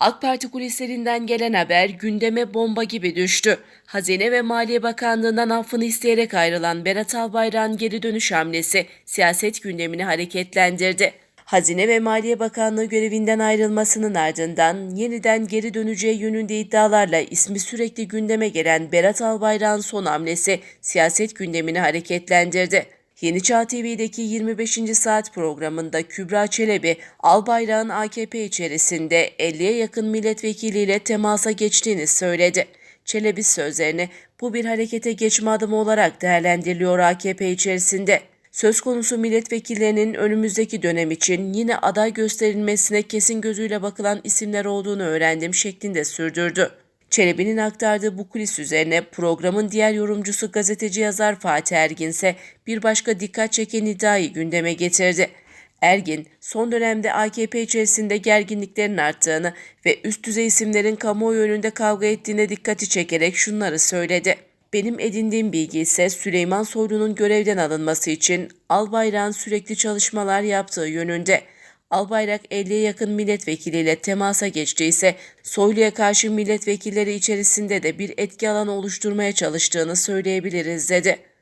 AK Parti kulislerinden gelen haber gündeme bomba gibi düştü. Hazine ve Maliye Bakanlığı'ndan affını isteyerek ayrılan Berat Albayrak'ın geri dönüş hamlesi siyaset gündemini hareketlendirdi. Hazine ve Maliye Bakanlığı görevinden ayrılmasının ardından yeniden geri döneceği yönünde iddialarla ismi sürekli gündeme gelen Berat Albayrak'ın son hamlesi siyaset gündemini hareketlendirdi. Yeni Çağ TV'deki 25. saat programında Kübra Çelebi, Albayrak'ın AKP içerisinde 50'ye yakın milletvekiliyle temasa geçtiğini söyledi. Çelebi sözlerini bu bir harekete geçme adımı olarak değerlendiriliyor AKP içerisinde. Söz konusu milletvekillerinin önümüzdeki dönem için yine aday gösterilmesine kesin gözüyle bakılan isimler olduğunu öğrendim şeklinde sürdürdü. Çelebi'nin aktardığı bu kulis üzerine programın diğer yorumcusu gazeteci yazar Fatih Ergin ise bir başka dikkat çeken iddiayı gündeme getirdi. Ergin, son dönemde AKP içerisinde gerginliklerin arttığını ve üst düzey isimlerin kamuoyu önünde kavga ettiğine dikkati çekerek şunları söyledi. Benim edindiğim bilgi ise Süleyman Soylu'nun görevden alınması için Albayrak'ın sürekli çalışmalar yaptığı yönünde. Albayrak 50'ye yakın milletvekiliyle temasa geçtiyse Soylu'ya karşı milletvekilleri içerisinde de bir etki alanı oluşturmaya çalıştığını söyleyebiliriz dedi.